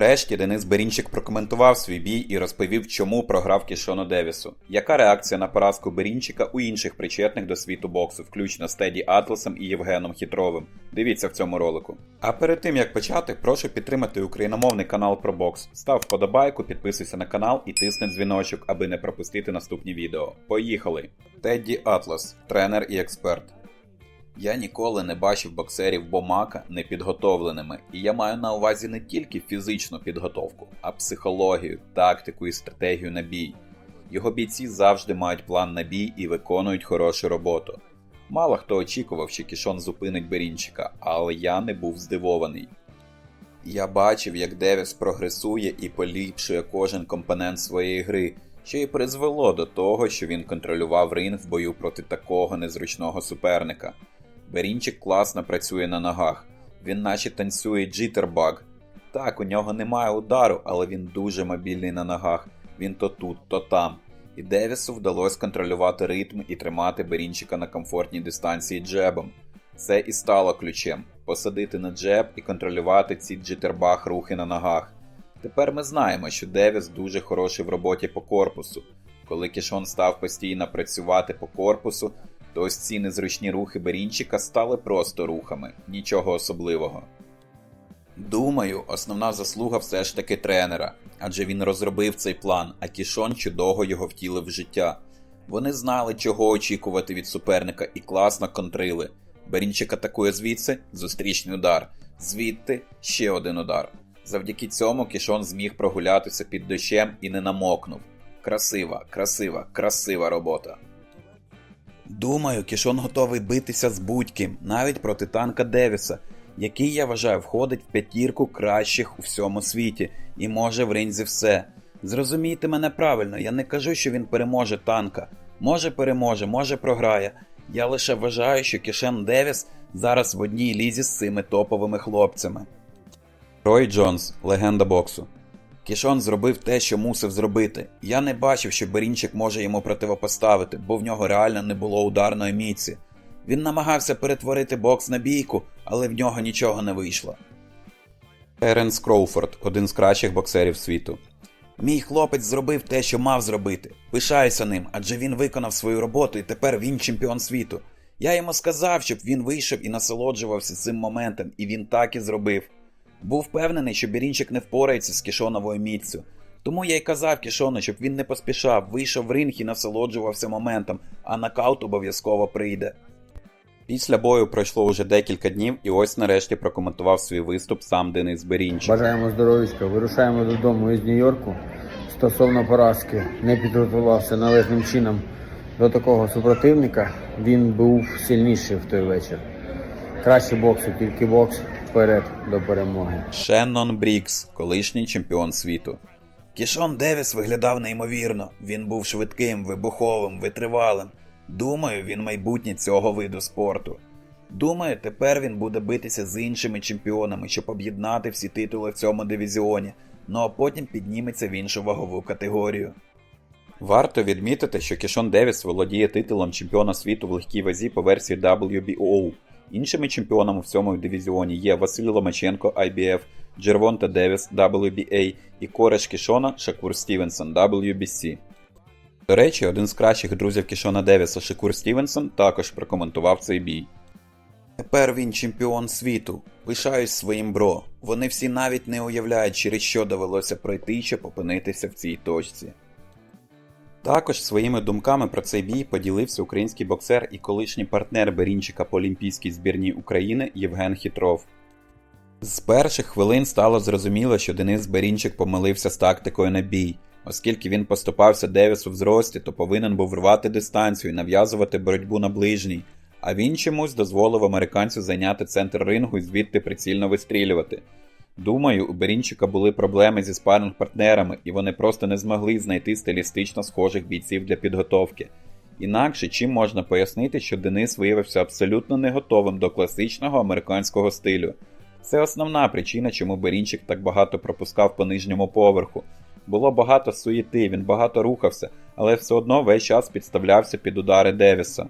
Решті Денис Берінчик прокоментував свій бій і розповів, чому програв Кішону Девісу. Яка реакція на поразку Берінчика у інших причетних до світу боксу, включно з Теді Атласом і Євгеном Хітровим. Дивіться в цьому ролику. А перед тим як почати, прошу підтримати україномовний канал про бокс. Став вподобайку, підписуйся на канал і тисни дзвіночок, аби не пропустити наступні відео. Поїхали! Тедді Атлас, тренер і експерт. Я ніколи не бачив боксерів Бомака непідготовленими, і я маю на увазі не тільки фізичну підготовку, а психологію, тактику і стратегію на бій. Його бійці завжди мають план на бій і виконують хорошу роботу. Мало хто очікував, що Кішон зупинить Берінчика, але я не був здивований. Я бачив, як Девіс прогресує і поліпшує кожен компонент своєї гри, що і призвело до того, що він контролював ринг в бою проти такого незручного суперника. Берінчик класно працює на ногах, він наче танцює джитербаг. Так, у нього немає удару, але він дуже мобільний на ногах. Він то тут, то там. І Девісу вдалося контролювати ритм і тримати Берінчика на комфортній дистанції джебом. Це і стало ключем посадити на джеб і контролювати ці джитербаг рухи на ногах. Тепер ми знаємо, що Девіс дуже хороший в роботі по корпусу. Коли Кішон став постійно працювати по корпусу, то ось ці незручні рухи Берінчика стали просто рухами, нічого особливого. Думаю, основна заслуга все ж таки тренера, адже він розробив цей план, а Кішон чудово його втілив в життя. Вони знали, чого очікувати від суперника, і класно контрили. Берінчик атакує звідси зустрічний удар, звідти ще один удар. Завдяки цьому Кішон зміг прогулятися під дощем і не намокнув. Красива, красива, красива робота. Думаю, Кішон готовий битися з будь-ким, навіть проти танка Девіса, який, я вважаю, входить в п'ятірку кращих у всьому світі і може в ринзі все. Зрозумійте мене правильно, я не кажу, що він переможе танка. Може переможе, може програє. Я лише вважаю, що Кішен Девіс зараз в одній лізі з цими топовими хлопцями. Рой Джонс, легенда боксу. Кішон зробив те, що мусив зробити. Я не бачив, що Берінчик може йому противопоставити, бо в нього реально не було ударної міці. Він намагався перетворити бокс на бійку, але в нього нічого не вийшло. Еренс Кроуфорд один з кращих боксерів світу. Мій хлопець зробив те, що мав зробити. Пишаюся ним, адже він виконав свою роботу і тепер він чемпіон світу. Я йому сказав, щоб він вийшов і насолоджувався цим моментом, і він так і зробив. Був впевнений, що Бірінчик не впорається з кішоновою міцю. Тому я й казав Кішону, щоб він не поспішав, вийшов в ринг і насолоджувався моментом, а нокаут обов'язково прийде. Після бою пройшло уже декілька днів, і ось нарешті прокоментував свій виступ сам Денис Берінчик. Бажаємо здоров'ячка. Вирушаємо додому із Нью-Йорку. Стосовно поразки, не підготувався належним чином до такого супротивника. Він був сильніший в той вечір. Краще боксу, тільки бокс вперед до перемоги. Шеннон Брікс, колишній чемпіон світу. Кішон Девіс виглядав неймовірно. Він був швидким, вибуховим, витривалим. Думаю, він майбутнє цього виду спорту. Думаю, тепер він буде битися з іншими чемпіонами, щоб об'єднати всі титули в цьому дивізіоні, ну а потім підніметься в іншу вагову категорію. Варто відмітити, що Кішон Девіс володіє титулом чемпіона світу в легкій вазі по версії WBO. Іншими чемпіонами в цьому дивізіоні є Василь Ломаченко IBF, Джервонта Девіс WBA і кореш Кішона Шакур Стівенсон WBC. До речі, один з кращих друзів Кішона Девіса Шакур Стівенсон також прокоментував цей бій. Тепер він чемпіон світу. Пишаюсь своїм бро. Вони всі навіть не уявляють, через що довелося пройти, щоб опинитися в цій точці. Також своїми думками про цей бій поділився український боксер і колишній партнер Берінчика по Олімпійській збірній України Євген Хітров. З перших хвилин стало зрозуміло, що Денис Берінчик помилився з тактикою на бій, оскільки він поступався Девісу в зрості, то повинен був рвати дистанцію і нав'язувати боротьбу на ближній, а він чомусь дозволив американцю зайняти центр рингу і звідти прицільно вистрілювати. Думаю, у Берінчика були проблеми зі спаринг партнерами, і вони просто не змогли знайти стилістично схожих бійців для підготовки. Інакше чим можна пояснити, що Денис виявився абсолютно не готовим до класичного американського стилю. Це основна причина, чому Берінчик так багато пропускав по нижньому поверху. Було багато суєти, він багато рухався, але все одно весь час підставлявся під удари Девіса.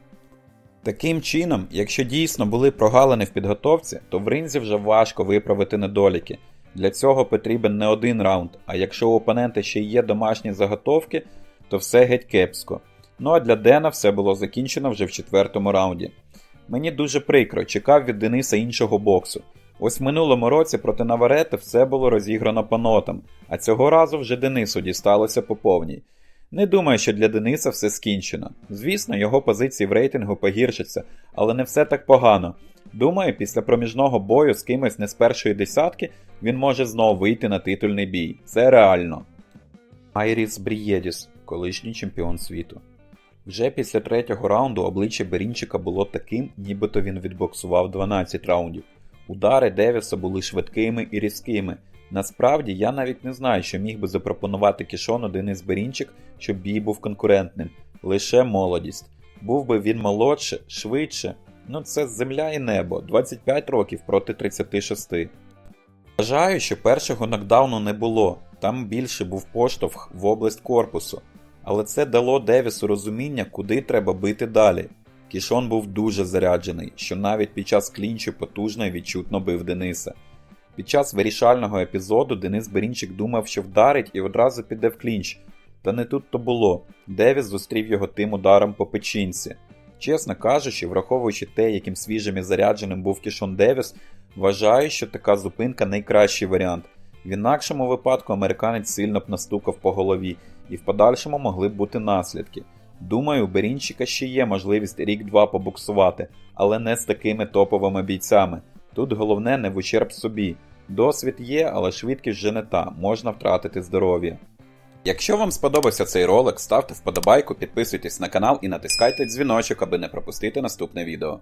Таким чином, якщо дійсно були прогалини в підготовці, то в ринзі вже важко виправити недоліки. Для цього потрібен не один раунд, а якщо у опонента ще є домашні заготовки, то все геть кепсько. Ну а для Дена все було закінчено вже в четвертому раунді. Мені дуже прикро, чекав від Дениса іншого боксу. Ось в минулому році проти Наварети все було розіграно по нотам, а цього разу вже Денису дісталося по повній. Не думаю, що для Дениса все скінчено. Звісно, його позиції в рейтингу погіршаться, але не все так погано. Думаю, після проміжного бою з кимось не з першої десятки він може знову вийти на титульний бій. Це реально. Айріс Брієдіс, колишній чемпіон світу. Вже після третього раунду обличчя Берінчика було таким, нібито він відбоксував 12 раундів. Удари Девіса були швидкими і різкими. Насправді я навіть не знаю, що міг би запропонувати Кішону Денис Берінчик, щоб бій був конкурентним. Лише молодість. Був би він молодше, швидше. Ну це земля і небо, 25 років проти 36. Вважаю, що першого нокдауну не було, там більше був поштовх в область корпусу, але це дало Девісу розуміння, куди треба бити далі. Кішон був дуже заряджений, що навіть під час клінчу потужно і відчутно бив Дениса. Під час вирішального епізоду Денис Берінчик думав, що вдарить і одразу піде в клінч. Та не тут то було. Девіс зустрів його тим ударом по печінці. Чесно кажучи, враховуючи те, яким свіжим і зарядженим був Кішон Девіс, вважаю, що така зупинка найкращий варіант. В інакшому випадку американець сильно б настукав по голові, і в подальшому могли б бути наслідки. Думаю, у Берінчика ще є можливість рік-два побуксувати, але не з такими топовими бійцями. Тут головне не в ущерб собі. Досвід є, але швидкість вже не та, можна втратити здоров'я. Якщо вам сподобався цей ролик, ставте вподобайку, підписуйтесь на канал і натискайте дзвіночок, аби не пропустити наступне відео.